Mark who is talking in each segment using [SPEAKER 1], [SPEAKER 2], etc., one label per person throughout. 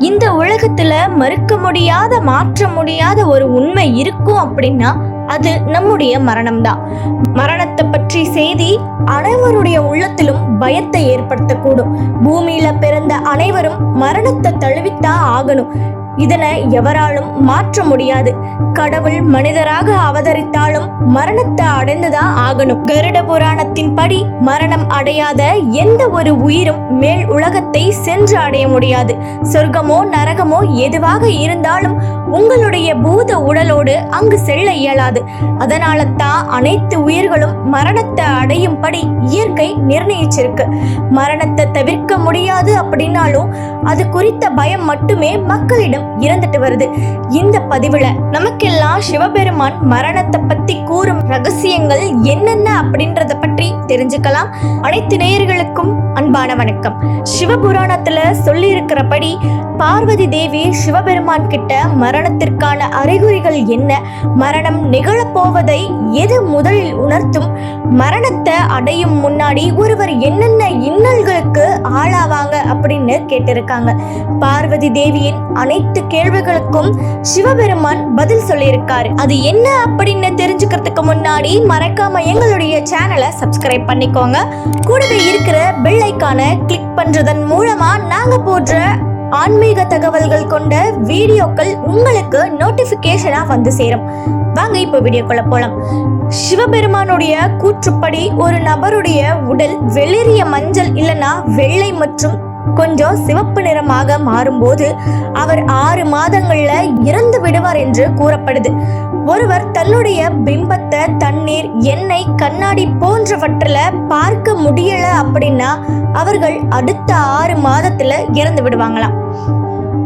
[SPEAKER 1] இந்த உலகத்துல மறுக்க முடியாத மாற்ற முடியாத ஒரு உண்மை இருக்கும் அப்படின்னா அது நம்முடைய மரணம்தான். மரணத்தை பற்றி செய்தி அனைவருடைய உள்ளத்திலும் பயத்தை ஏற்படுத்தக்கூடும். பூமியில பிறந்த அனைவரும் மரணத்தை தழுவித்தான் ஆகணும். இதனை எவராலும் மாற்ற முடியாது. கடவுள் மனிதராக அவதரித்தாலும் மரணத்தை அடைந்துதான் ஆகணும். கருட புராணத்தின் படி மரணம் அடையாத எந்த ஒரு உயிரும் மேல் உலகத்தை சென்று அடைய முடியாது. சொர்க்கமோ நரகமோ எதுவாக இருந்தாலும் உங்களுடைய பூத உடலோடு அங்கு செல்ல இயலாது. அதனால தான் அனைத்து உயிர்களும் மரணத்தை அடையும்படி இயற்கை நிர்ணயிச்சிருக்கு. மரணத்தை தவிர்க்க முடியாது அப்படின்னாலும் அது குறித்த பயம் மட்டுமே மக்களிடம் இறந்துட்டு வருது. இந்த பதிவுல நமக்கெல்லாம் சிவபெருமான் மரணத்தை பத்தி கூறும் ரகசியங்கள் என்னென்ன அப்படின்றத பற்றி தெரிஞ்சுக்கலாம். அனைத்து நேயர்களுக்கும் அன்பான வணக்கம். சிவபுராணத்துல சொல்லி இருக்கிறபடி பார்வதி தேவி சிவபெருமான் கிட்ட மரணத்திற்கான அறிகுறிகள் என்ன? மரணம் நிகழப்போவதை எது முதலில் உணர்த்தும்? மரணத்தை அடையும் முன்னாடி ஒருவர் என்னென்ன இன்னல்களுக்கு ஆளாவாங்க அப்படின்னு கேட்டிருக்காங்க. பார்வதி தேவியின் அனைத்து கேள்விகளுக்கும் சிவபெருமான் பதில் சொல்லியிருக்காரு. அது என்ன அப்படின்னு தெரிஞ்சுக்கிறதுக்கு முன்னாடி மறக்காம எங்களுடைய சேனலை சப்ஸ்கிரைப் பண்ணிக்கோங்க. கூடவே இருக்கிற பெல் ஐக்கானை கிளிக் பண்றதன் மூலமா நாங்க போடுற ஆன்மீக தகவல்கள் கொண்ட வீடியோக்கள் உங்களுக்கு நோட்டிபிகேஷனா வந்து சேரும். வாங்க இப்போ வீடியோக்குள்ள போலாம். சிவபெருமானுடைய கூற்றுப்படி ஒரு நபருடைய உடல் வெளிரிய மஞ்சள் இல்லனா வெள்ளை மற்றும் கொஞ்சம் சிவப்பு நிறமாக மாறும்போது அவர் ஆறு மாதங்கள்ல இறந்து விடுவார் என்று கூறப்படுது. ஒருவர் தன்னுடைய பிம்பத்தை தண்ணீர் எண்ணெய் கண்ணாடி போன்றவற்றில் பார்க்க முடியல அப்படின்னா அவர்கள் அடுத்த ஆறு மாதத்துல இறந்து விடுவாங்களாம்.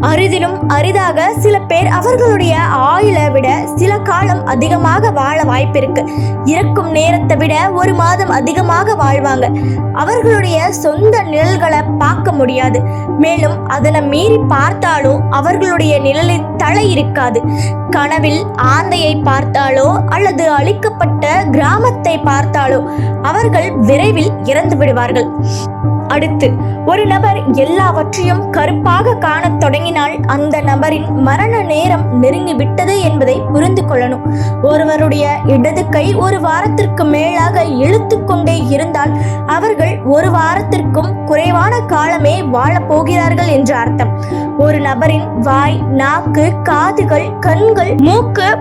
[SPEAKER 1] அரிதிலும் அரிதாக சில பேர் அவர்களுடைய ஆயுளை விட சில காலம் அதிகமாக வாழ வாய்ப்பிருக்கு. இறக்கும் நேரத்தை விட ஒரு மாதம் அதிகமாக வாழ்வாங்க. அவர்களுடைய சொந்த நிழல்களை பார்க்க முடியாது. மேலும் அதனை மீறி பார்த்தாலும் அவர்களுடைய நிழலில் தலை இருக்காது. கனவில் ஆந்தையை பார்த்தாலோ அல்லது அழிக்கப்பட்ட கிராமத்தை பார்த்தாலோ அவர்கள் விரைவில் இறந்து விடுவார்கள். அடுத்து ஒரு நபர் எல்லாவற்றையும் கருப்பாக காணத் தொடங்கினால் அந்த நபரின் மரண நேரம் நெருங்கி விட்டது என்பதை புரிந்து கொள்ளணும். ஒருவருடைய இடது கை ஒரு வாரத்திற்கு மேலாக இழுத்து கொண்டே இருந்தால் அவர்கள் ஒரு வாரத்திற்கும் குறைவான காலமே வாழப் போகிறார்கள் என்று அர்த்தம். ஒரு நபரின் வாய் நாக்கு காதுகள் கண்கள் மூக்கு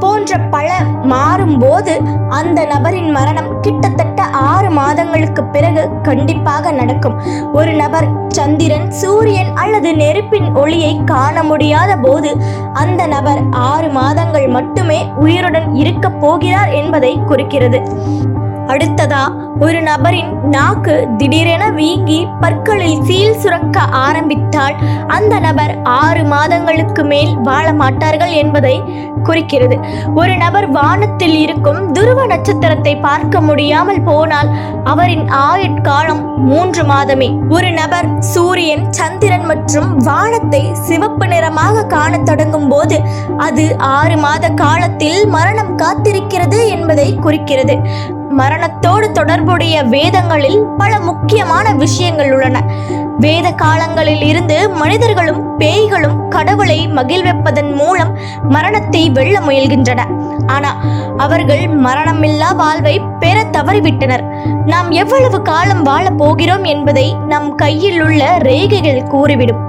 [SPEAKER 1] போன்ற பல மாறும்போது அந்த நபரின் மரணம் கிட்டத்தட்ட ஆறு மாதங்களுக்கு பிறகு கண்டிப்பாக நடக்கும். ஒரு நபர் சந்திரன் சூரியன் அல்லது நெருப்பின் ஒளியை காண முடியாத போது அந்த நபர் ஆறு மாதங்கள் மட்டுமே உயிருடன் இருக்கப் போகிறார் என்பதை குறிக்கிறது. அடுத்ததா ஒரு நபரின் நாக்கு திடீரென வீங்கி பற்களில் சீல் சுரக்க ஆரம்பித்தால் அந்த நபர் ஆறு மாதங்களுக்கு மேல் வாழ மாட்டார்கள் என்பதை குறிக்கிறது. ஒரு நபர் வானத்தில் இருக்கும் துருவ நட்சத்திரத்தை பார்க்க முடியாமல் போனால் அவரின் ஆயுட்காலம் மூன்று மாதமே. ஒரு நபர் சூரியன் சந்திரன் மற்றும் வானத்தை சிவப்பு நிறமாக காணத் தொடங்கும் போது அது ஆறு மாத காலத்தில் மரணம் காத்திருக்கிறது என்பதை குறிக்கிறது. மரணத்தோடு தொடர்புடைய வேதங்களில் பல முக்கியமான விஷயங்கள் உள்ளன. வேத காலங்களில் இருந்து மனிதர்களும் பேய்களும் கடவுளை மகிழ்விப்பதன் மூலம் மரணத்தை வெல்ல முயல்கின்றன. ஆனா அவர்கள் மரணமில்லா வாழ்வை பெற தவறிவிட்டனர். நாம் எவ்வளவு காலம் வாழப் போகிறோம் என்பதை நம் கையில் உள்ள ரேகைகள் கூறிவிடும்.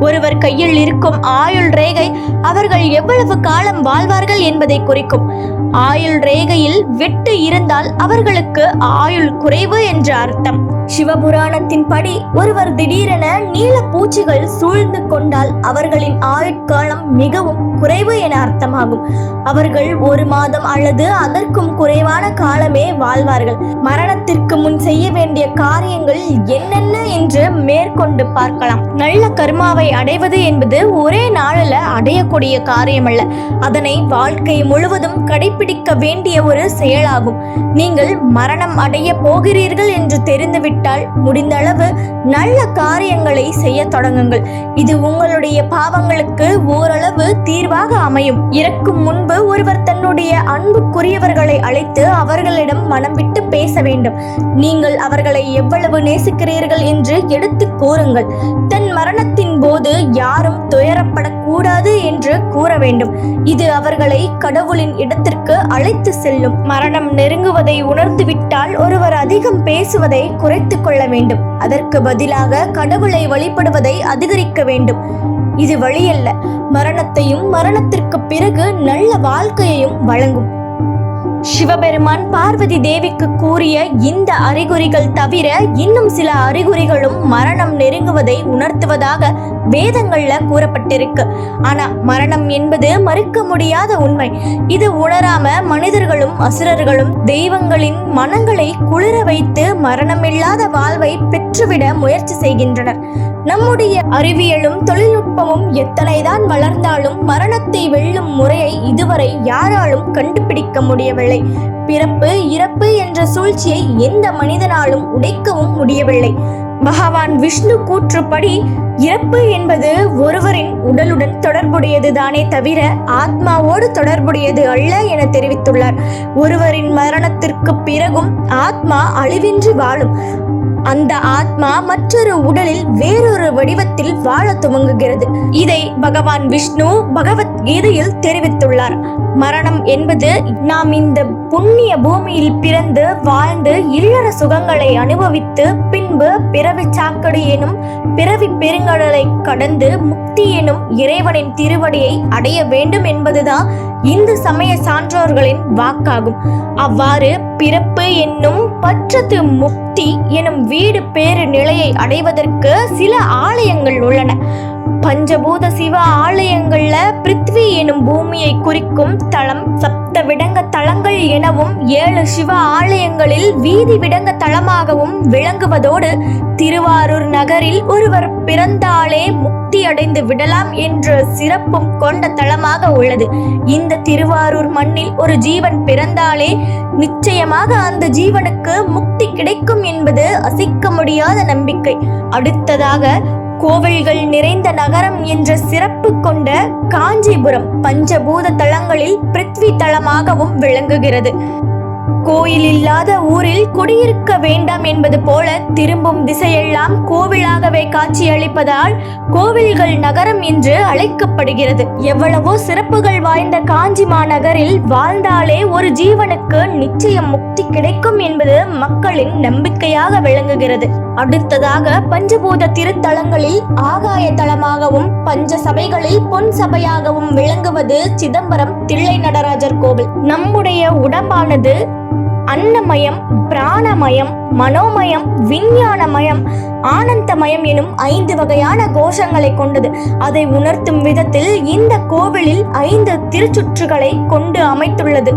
[SPEAKER 1] ஒருவர் கையில் இருக்கும் ஆயுள் ரேகை அவர்கள் எவ்வளவு காலம் வாழ்வார்கள் என்பதை குறிக்கும். ஆயுள் ரேகையில் வெட்டு இருந்தால் அவர்களுக்கு ஆயுள் குறைவு என்ற அர்த்தம். சிவபுராணத்தின் படி ஒருவர் திடீரென நீல பூச்சிகள் சூழ்ந்து கொண்டால் அவர்களின் ஆயுட்காலம் மிகவும் குறைவு என அர்த்தமாகும். அவர்கள் ஒரு மாதம் அல்லது அதற்கும் குறைவான காலமே வாழ்வார்கள். மரணத்திற்கு முன் செய்ய வேண்டிய காரியங்கள் என்னென்ன என்று மேற்கொண்டு பார்க்கலாம். நல்ல கர்மாவை அடைவது என்பது ஒரே நாளில் அடையக்கூடிய காரியம் அல்ல அதனை வாழ்க்கை முழுவதும் கடைபிடிக்க வேண்டிய ஒரு செயலாகும். நீங்கள் மரணம் அடைய போகிறீர்கள் என்று தெரிந்துவிட்டால் முடிந்த அளவு நல்ல காரியங்களை செய்ய தொடங்குங்கள். இது உங்களுடைய பாவங்களுக்கு ஓரளவு தீர்வாக அமையும். இறக்கும் முன்பு ஒருவர் தன்னுடைய அன்புக்குரியவர்களை அழைத்து அவர்களிடம் மனம் விட்டு பேச வேண்டும். நீங்கள் அவர்களை எவ்வளவு நேசிக்கிறீர்கள் என்று எடுத்துக் கூறுங்கள். தன் மரணத்தின் போது யாரும் துயரப்படக்கூடாது என்று கூற வேண்டும். இது அவர்களை கடவுளின் இடத்திற்கு அழைத்து செல்லும். மரணம் நெருங்குவதை உணர்ந்துவிட்டால் ஒருவர் அதிகம் பேசுவதை குறைத்துக் கொள்ள வேண்டும். அதற்கு பதிலாக கடவுளை வழிபடுவதை அதிகரிக்க வேண்டும். இது வழியல்ல. மரணத்தையும் மரணத்திற்கு பிறகு நல்ல வாழ்க்கையையும் வழங்கும். சிவபெருமான் பார்வதி தேவிக்கு கூறிய இந்த அறிகுறிகள் தவிர இன்னும் சில அறிகுறிகளும் மரணம் நெருங்குவதை உணர்த்துவதாக வேதங்கள்ல கூறப்பட்டிருக்கு. ஆனா மரணம் என்பது மறுக்க முடியாத உண்மை. இது உணராம மனிதர்களும் அசுரர்களும் தெய்வங்களின் மனங்களை குளிர வைத்து மரணமில்லாத வாழ்வை பெற்றுவிட முயற்சி செய்கின்றனர். நம்முடைய அறிவியலும் தொழில்நுட்பமும் எத்தனைதான் வளர்ந்தாலும் மரணத்தை வெல்லும் முறையை இதுவரை யாராலும் கண்டுபிடிக்க முடியவில்லை. பிறப்பு இறப்பு என்ற சூழ்ச்சியை எந்த மனிதனாலும் உடைக்கவும் முடியவில்லை. பகவான் விஷ்ணு கூற்றுப்படி இறப்பு என்பது ஒருவரின் உடலுடன் தொடர்புடையது தானே தவிர ஆத்மாவோடு தொடர்புடையது அல்ல என தெரிவித்துள்ளார். ஒருவரின் மரணத்திற்கு பிறகும் ஆத்மா அழிவின்றி வாழும். அந்த ஆத்மா மற்றொரு உடலில் வேறொரு வடிவத்தில் வாழ துவங்குகிறது. இதை பகவான் விஷ்ணு பகவத் கீதையில் தெரிவித்துள்ளார். மரணம் என்பது நாம் இந்த புண்ணிய பூமியில் பிறந்து வாழ்ந்து இல்லற சுகங்களை அனுபவித்து பின்பு பிறவி சாக்கடு எனும் பிறவி பெருங்கடலை கடந்து முக்தி எனும் இறைவனின் திருவடியை அடைய வேண்டும் என்பதுதான் இந்து சமய சான்றோர்களின் வாக்காகும். அவ்வாறு பிறப்பு என்னும் பற்றத்து முக்தி எனும் வீடு பேறு நிலையை அடைவதற்கு சில ஆலயங்கள் உள்ளன. பஞ்சபூத சிவ ஆலயங்கள்ல பிருத்வி எனும் பூமியை குறிக்கும் தலம் சப்த விடங்க தலங்கள் எனவும் ஏழு சிவ ஆலயங்களில் வீதி விடங்க தலமாகவும் விளங்குவதோடு திருவாரூர் நகரில் ஒருவர் பிறந்தாலே முக்தி அடைந்து விடலாம் என்ற சிறப்பும் கொண்ட தலமாக உள்ளது. இந்த திருவாரூர் மண்ணில் ஒரு ஜீவன் பிறந்தாலே நிச்சயமாக அந்த ஜீவனுக்கு முக்தி கிடைக்கும் என்பது அசைக்க முடியாத நம்பிக்கை. அடுத்ததாக கோவில்கள் நிறைந்த நகரம் என்ற சிறப்பு கொண்ட காஞ்சிபுரம் பஞ்சபூத தலங்களில் பிருத்வி தலமாகவும் விளங்குகிறது. கோயில் இல்லாத ஊரில் குடியிருக்க வேண்டாம் என்பது போல திரும்பும் திசையெல்லாம் கோவிலாகவே காட்சியளிப்பதால் கோவில்கள் நகரம் என்று அழைக்கப்படுகிறது. எவ்வளவோ சிறப்புகள் வாய்ந்த காஞ்சி மாநகரில் வாழ்ந்தாலே ஒரு ஜீவனுக்கு நிச்சயம் முக்தி கிடைக்கும் என்பது மக்களின் நம்பிக்கையாக விளங்குகிறது. அடுத்ததாக பஞ்சபூத திருத்தலங்களில் ஆகாய தலமாகவும் பஞ்ச சபைகளில் பொன் சபையாகவும் விளங்குவது சிதம்பரம் தில்லை நடராஜர் கோவில். நம்முடைய உடம்பானது அன்னமயம் பிராணமயம் மனோமயம் விஞ்ஞானமயம் ஆனந்தமயம் எனும் ஐந்து வகையான கோஷங்களை கொண்டது. அதை உணர்த்தும் விதத்தில் இந்த கோவிலில் ஐந்து திருச்சுற்றுகளை கொண்டு அமைத்துள்ளது.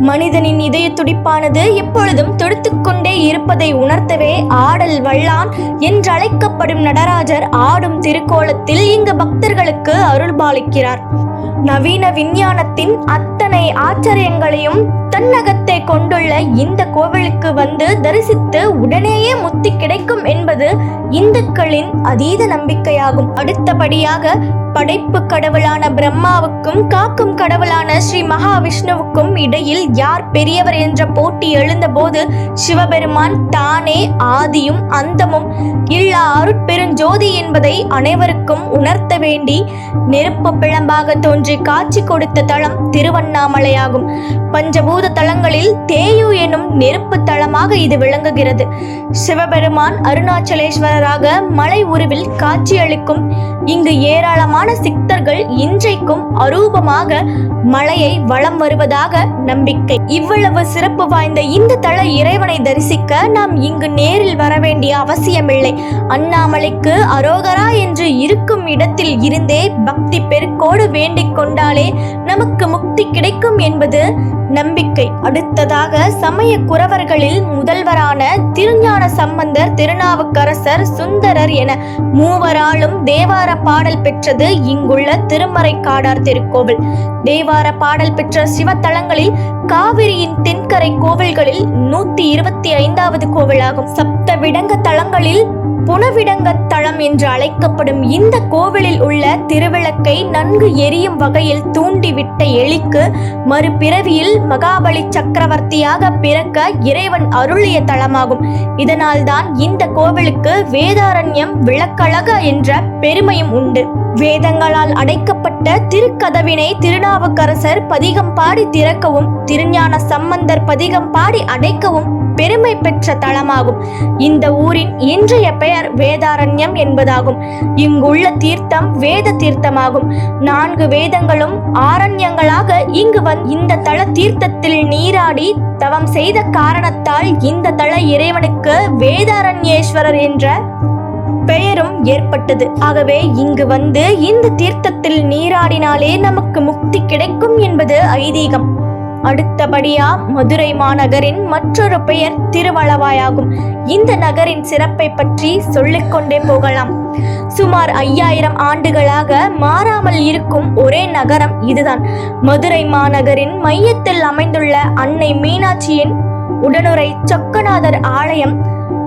[SPEAKER 1] மனிதனின் இதய துடிப்பானது எப்பொழுதும் துடித்துக்கொண்டே இருப்பதை உணர்த்தவே ஆடல் வல்லான் என்றழைக்கப்படும் நடராஜர் ஆடும் திருக்கோலத்தில் இங்கு பக்தர்களுக்கு அருள்பாலிக்கிறார். நவீன விஞ்ஞானத்தின் அத்தனை ஆச்சரியங்களையும் தன்னகத்தை கொண்டுள்ள இந்த கோவிலுக்கு வந்து தரிசித்து உடனேயே முத்தி கிடைக்கும் என்பது இந்துக்களின் அதீத நம்பிக்கையாகும். அடுத்தபடியாக படைப்பு கடவுளான பிரம்மாவுக்கும் காக்கும் கடவுளான ஸ்ரீ மகாவிஷ்ணுவுக்கும் இடையில் யார் பெரியவர் என்ற போட்டி எழுந்தபோது சிவபெருமான் தானே ஆதியும் அந்தமும் இல்லா அருட்பெருஞ்சோதி என்பதை அனைவருக்கும் உணர்த்த வேண்டி நெருப்பு பிழம்பாக தோன்றி காட்சி கொடுத்த தலம் திருவண்ணாமலையாகும். பஞ்சபூத தலங்களில் தேயு எனும் நெருப்பு தலமாக இது விளங்குகிறது. சிவபெருமான் அருணாச்சலேஸ்வரராக மலை உருவில் காட்சியளிக்கும் இங்கு ஏராளமான சித்தர்கள் இன்றைக்கும் அரூபமாக மலையை வளம் வருவதாக நம்பிக்கை. இவ்வளவு சிறப்பு வாய்ந்த இந்த தல இறைவனை தரிசிக்க நாம் இங்கு நேரில் வர வேண்டிய அவசியமில்லை. அண்ணாமலைக்கு அரோகரா என்று இருக்கும் இடத்தில் இருந்தே பக்தி பெருக்கோடு வேண்டிக் கொண்டாலே நமக்கு முக்தி கிடைக்கும் என்பது நம்பிக்கை அடுத்ததாக சமய குறவர்களில் முதல்வரான திருஞான சம்பந்தர் திருநாவுக்கரசர் சுந்தரர் என மூவராலும் தேவார பாடல் பெற்றது இங்குள்ள திருமறைக்காடார் திருக்கோவில். தேவார பாடல் பெற்ற சிவத்தலங்களில் காவிரியின் தென்கரை கோவில்களில் நூத்தி இருபத்தி ஐந்தாவது கோவிலாகும். சப்த விடங்க தலங்களில் புனவிடங்க தளம் என்று அழைக்கப்படும் இந்த கோவிலில் உள்ள திருவிளக்கை நன்கு எரியும் வகையில் தூண்டிவிட்ட எலிக்கு மறுபிறவியில் மகாபலி சக்கரவர்த்தியாக பிறக்க இறைவன் அருளிய தலமாகும். இதனால்தான் இந்த கோவிலுக்கு வேதாரண்யம் விளக்கழக என்ற பெருமையும் உண்டு. வேதங்களால் அடைக்கப்பட்ட திருக்கதவினை திருநாவுக்கரசர் பதிகம் பாடி திறக்கவும் திருஞான சம்பந்தர் பதிகம் பாடி அடைக்கவும் பெருமை பெற்ற தலமாகும். இந்த ஊரின் இன்றைய பெயர் வேதாரண்யம் என்பதாகும். இங்குள்ள தீர்த்தம் வேத தீர்த்தமாகும். நான்கு வேதங்களும் ஆரண்யங்களாக இங்கு வந் இந்த தல தீர்த்தத்தில் நீராடி தவம் செய்த காரணத்தால் இந்த தல இறைவனுக்கு வேதாரண்யேஸ்வரர் என்ற பெயரும் ஏற்பட்டது. ஆகவே இங்கு வந்து இந்த தீர்த்தத்தில் நீராடினாலே நமக்கு முக்தி கிடைக்கும் என்பது ஐதீகம். அடுத்தபடியா மதுரை மாநகரின் மற்றொரு பெயர் திருவளவாயாகும். இந்த நகரின் சிறப்பை பற்றி சொல்லிக்கொண்டே போகலாம். சுமார் ஐயாயிரம் ஆண்டுகளாக மாறாமல் இருக்கும் ஒரே நகரம் இதுதான். மதுரை மாநகரின் மையத்தில் அமைந்துள்ள அன்னை மீனாட்சியின் உடனுரை சொக்கநாதர் ஆலயம்.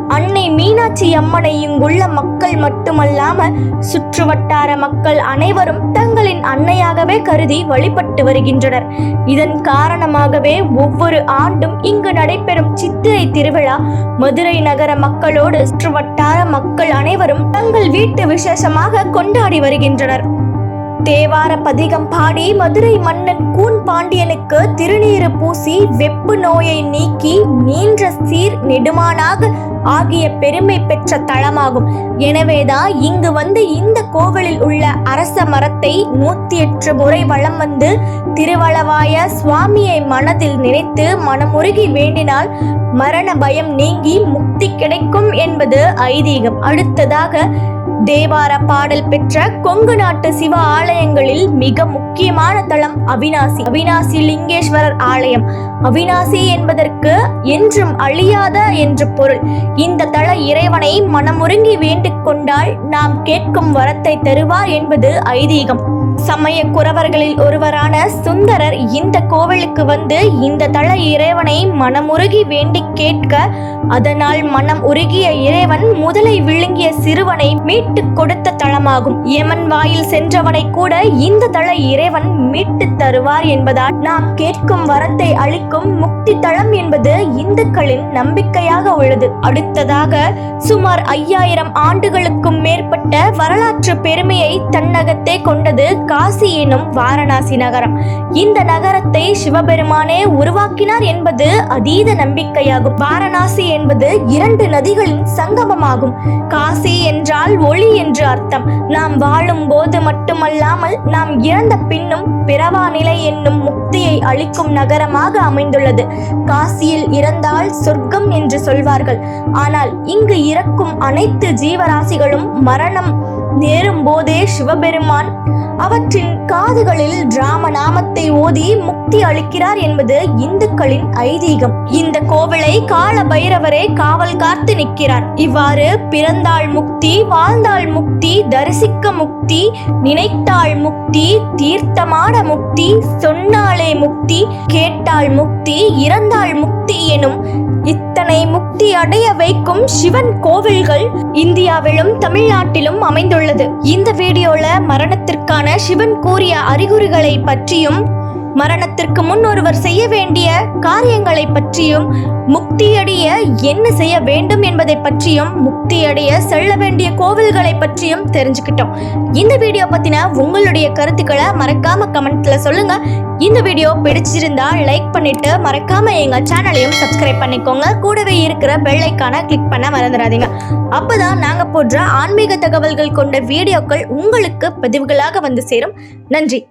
[SPEAKER 1] அன்னை மீனாட்சி அம்மனை இங்குள்ள மக்கள் மட்டுமல்லாம சுற்றுவட்டார மக்கள் அனைவரும் தங்களின் அன்னையாகவே கருதி வழிபட்டு வருகின்றனர். இதன் காரணமாகவே ஒவ்வொரு ஆண்டும் இங்கு நடைபெறும் சித்திரை திருவிழா மதுரை நகர மக்களோடு சுற்றுவட்டார மக்கள் அனைவரும் தங்கள் வீட்டு விசேஷமாக கொண்டாடி வருகின்றனர். தேவார பதிகம் பாடி மதுரை மன்னன் கூன் பாண்டியனுக்கு திருநீறு பூசி வெப்பு நோயை நீக்கி நீன்ற சீர் நெடுமானாக ஆகிய பெருமை பெற்ற தலமாகும் எனவேதான் இங்கு வந்து இந்த கோவிலில் உள்ள அரச மரத்தை நூத்தி எட்டு முறை வலம் வந்து திருவளவாய சுவாமியை மனதில் நினைத்து மனமுருகி வேண்டினால் மரண பயம் நீங்கி முக்தி கிடைக்கும் என்பது ஐதீகம். அடுத்ததாக தேவார பாடல் பெற்ற கொங்கு நாட்டு சிவ ஆலயங்களில் மிக முக்கியமான தளம் அவினாசி அவினாசி லிங்கேஸ்வரர் ஆலயம். அவினாசி என்பதற்கு என்றும் அழியாத என்று பொருள். இந்த தல இறைவனை மனமுருங்கி வேண்டிக் கொண்டால் நாம் கேட்கும் வரத்தை தருவார் என்பது ஐதீகம். சமய குறவர்களில் ஒருவரான சுந்தரர் இந்த கோவிலுக்கு வந்து இந்த தள இறைவனை மனமுருகி வேண்டி கேட்க அதனால் மனம் உருகிய இறைவன் முதலை விழுங்கிய சிறுவனை மீட்டு கொடுத்த தளமாகும் யமன் வாயில் சென்றவனை கூட இந்த தள இறைவன் மீட்டு தருவார் என்பதால் நாம் கேட்கும் வரத்தை அளிக்கும் முக்தி தளம் என்பது இந்துக்களின் நம்பிக்கையாக உள்ளது. அடுத்ததாக சுமார் ஐயாயிரம் ஆண்டுகளுக்கும் மேற்பட்ட வரலாற்று பெருமையை தன்னகத்தே கொண்டது காசி எனும் வாரணாசி நகரம். இந்த நகரத்தை சிவபெருமானே உருவாக்கினார் என்பது அதீத நம்பிக்கையாகும். வாரணாசி என்பது இரண்டு நதிகளின் சங்கமமாகும். காசி என்றால் ஒளி என்று அர்த்தம். நாம் வாழும் போது மட்டுமல்லாமல் நாம் இறந்த பின்னும் பிறவா நிலை என்னும் முக்தியை அளிக்கும் நகரமாக அமைந்துள்ளது. காசியில் இறந்தால் சொர்க்கம் என்று சொல்வார்கள். ஆனால் இங்கு இறக்கும் அனைத்து ஜீவராசிகளும் மரணம் நேரும் போதே சிவபெருமான் அவற்றின் காதுகளில் ராம நாமத்தை ஓதி முக்தி அளிக்கிறார் என்பது இந்துக்களின் ஐதீகம். இந்த கோவிலை கால பைரவரே காவல் காத்து நிற்கிறார். இவ்வாறு பிறந்தாள் முக்தி வாழ்ந்தாள் முக்தி தரிசிக்க முக்தி நினைத்தாள் முக்தி தீர்த்தமான முக்தி சொன்னாலே முக்தி கேட்டாள் முக்தி இறந்தாள் முக்தி எனும் இத்தனை முக்தி அடைய வைக்கும் சிவன் கோவில்கள் இந்தியாவிலும் தமிழ்நாட்டிலும் அமைந்துள்ளது. இந்த வீடியோல மரணத்திற்கான சிவன் கூறிய அறிகுறிகளை பற்றியும் மரணத்திற்கு முன் ஒருவர் செய்ய வேண்டிய காரியங்களை பற்றியும் முக்தியடைய என்ன செய்ய வேண்டும் என்பதை பற்றியும் முக்தியடைய செல்ல வேண்டிய கோவில்களை பற்றியும் தெரிஞ்சுக்கிட்டோம். இந்த வீடியோ பத்தின உங்களுடைய கருத்துக்களை மறக்காம கமெண்ட்ல சொல்லுங்க. இந்த வீடியோ பிடிச்சிருந்தா லைக் பண்ணிட்டு மறக்காம எங்க சேனலையும் சப்ஸ்கிரைப் பண்ணிக்கோங்க. கூடவே இருக்கிற பெல் ஐக்கான கிளிக் பண்ண மறந்துடாதீங்க. அப்பதான் நாங்க போடுற ஆன்மீக தகவல்கள் கொண்ட வீடியோக்கள் உங்களுக்கு பதிவுகளாக வந்து சேரும். நன்றி.